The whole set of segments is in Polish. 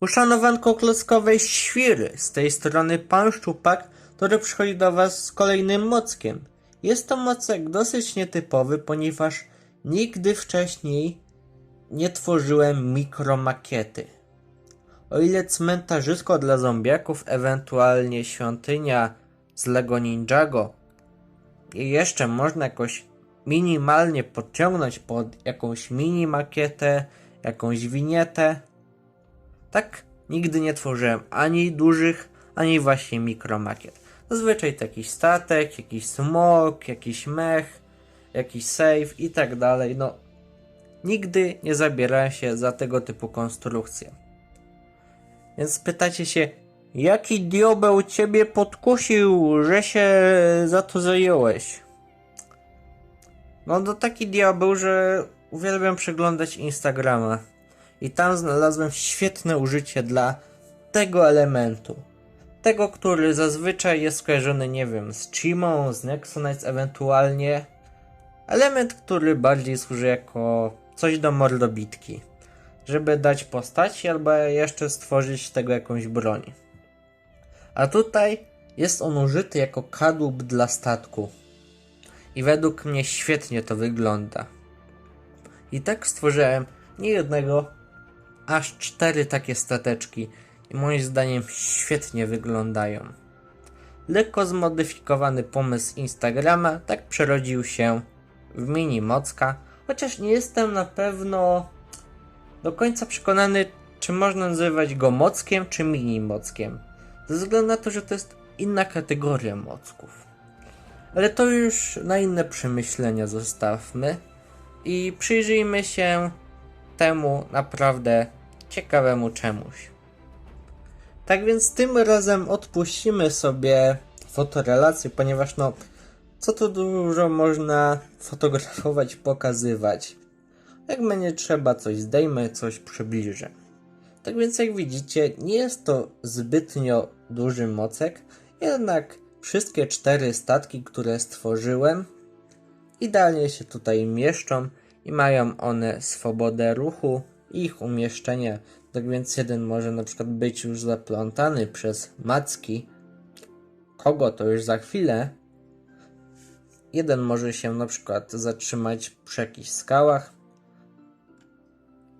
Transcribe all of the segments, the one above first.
Uszanowanko klockowej świry, z tej strony pan Szczupak, który przychodzi do was z kolejnym mockiem. Jest to mocek dosyć nietypowy, ponieważ nigdy wcześniej nie tworzyłem mikromakiety. O ile cmentarzysko dla zombiaków, ewentualnie świątynia z Lego Ninjago i jeszcze można jakoś minimalnie podciągnąć pod jakąś mini makietę, jakąś winietę. Tak nigdy nie tworzyłem ani dużych, ani właśnie mikromakiet. Zazwyczaj to jakiś statek, jakiś smok, jakiś mech, jakiś save i tak dalej. No, nigdy nie zabierałem się za tego typu konstrukcje. Więc pytacie się, jaki diabeł ciebie podkusił, że się za to zająłeś? No to taki diabeł, że uwielbiam przeglądać Instagrama. I tam znalazłem świetne użycie dla tego elementu. Tego, który zazwyczaj jest skojarzony, nie wiem, z Chimą, z Nexonites ewentualnie. Element, który bardziej służy jako coś do mordobitki. Żeby dać postaci albo jeszcze stworzyć z tego jakąś broń. A tutaj jest on użyty jako kadłub dla statku. I według mnie świetnie to wygląda. I tak stworzyłem nie jednego, aż cztery takie stateczki i moim zdaniem świetnie wyglądają. Lekko zmodyfikowany pomysł Instagrama tak przerodził się w mini mocka, chociaż nie jestem na pewno do końca przekonany, czy można nazywać go mockiem czy mini mockiem. Ze względu na to, że to jest inna kategoria mocków. Ale to już na inne przemyślenia zostawmy i przyjrzyjmy się temu naprawdę ciekawemu czemuś. Tak więc tym razem odpuścimy sobie fotorelację, ponieważ no, co tu dużo można fotografować, pokazywać. Jak będzie trzeba, coś zdejmę, coś przybliżę. Tak więc jak widzicie, nie jest to zbytnio duży mocek, jednak wszystkie cztery statki, które stworzyłem, idealnie się tutaj mieszczą i mają one swobodę ruchu ich umieszczenie. Tak więc jeden może na przykład być już zaplątany przez macki, kogo to już za chwilę. Jeden może się na przykład zatrzymać przy jakichś skałach,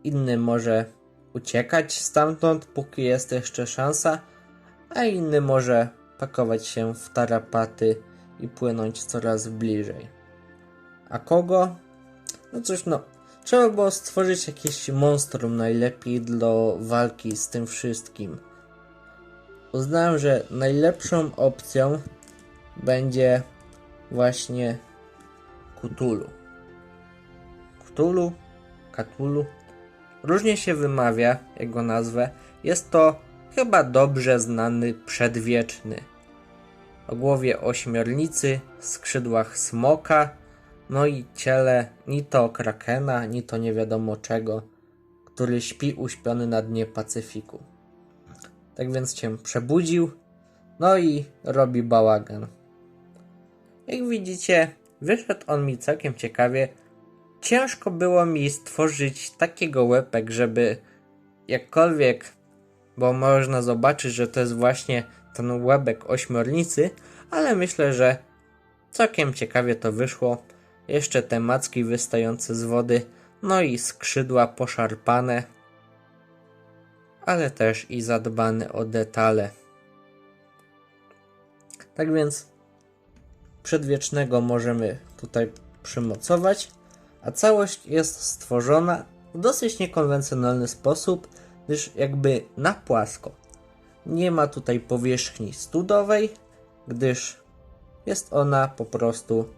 inny może uciekać stamtąd, póki jest jeszcze szansa, a inny może pakować się w tarapaty i płynąć coraz bliżej. A kogo? No cóż, no, trzeba było stworzyć jakieś monstrum najlepiej do walki z tym wszystkim. Uznałem, że najlepszą opcją będzie właśnie Cthulhu. Cthulhu, Cthulhu, różnie się wymawia jego nazwę. Jest to chyba dobrze znany przedwieczny. O głowie ośmiornicy, skrzydłach smoka, no i ciele ni to krakena, ni to nie wiadomo czego, który śpi uśpiony na dnie Pacyfiku. Tak więc cię przebudził, no i robi bałagan. Jak widzicie, wyszedł on mi całkiem ciekawie. Ciężko było mi stworzyć takiego łepek, żeby jakkolwiek, bo można zobaczyć, że to jest właśnie ten łebek ośmiornicy, ale myślę, że całkiem ciekawie to wyszło. Jeszcze te macki wystające z wody, no i skrzydła poszarpane, ale też i zadbane o detale. Tak więc przedwiecznego możemy tutaj przymocować, a całość jest stworzona w dosyć niekonwencjonalny sposób, gdyż jakby na płasko. Nie ma tutaj powierzchni studowej, gdyż jest ona po prostu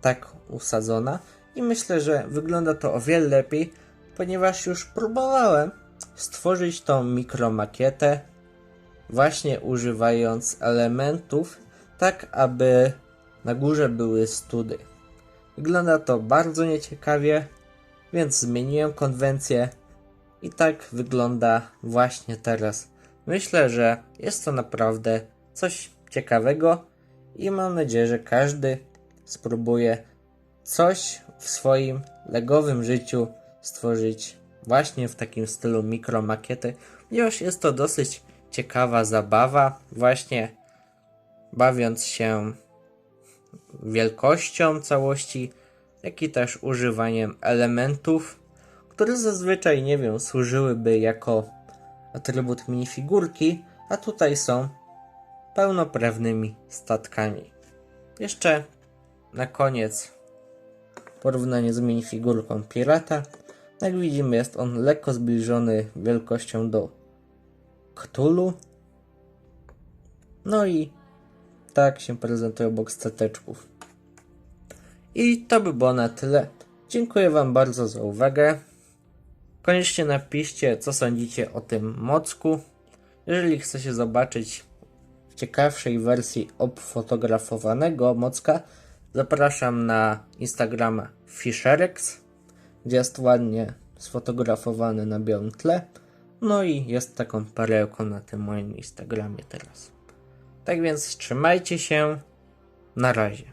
tak usadzona i myślę, że wygląda to o wiele lepiej, ponieważ już próbowałem stworzyć tą mikromakietę właśnie używając elementów tak, aby na górze były study. Wygląda to bardzo nieciekawie, więc zmieniłem konwencję i tak wygląda właśnie teraz. Myślę, że jest to naprawdę coś ciekawego i mam nadzieję, że każdy spróbuje coś w swoim legowym życiu stworzyć właśnie w takim stylu mikromakiety, ponieważ jest to dosyć ciekawa zabawa, właśnie bawiąc się wielkością całości, jak i też używaniem elementów, które zazwyczaj, nie wiem, służyłyby jako atrybut minifigurki, a tutaj są pełnoprawnymi statkami. Jeszcze na koniec porównanie z minifigurką pirata. Jak widzimy, jest on lekko zbliżony wielkością do Cthulhu. No i tak się prezentuje box stateczków. I to by było na tyle. Dziękuję Wam bardzo za uwagę. Koniecznie napiszcie, co sądzicie o tym mocku. Jeżeli chcecie zobaczyć w ciekawszej wersji obfotografowanego mocka, zapraszam na Instagrama Fisherex, gdzie jest ładnie sfotografowany na białym tle. No i jest taką perełką na tym moim Instagramie teraz. Tak więc trzymajcie się. Na razie.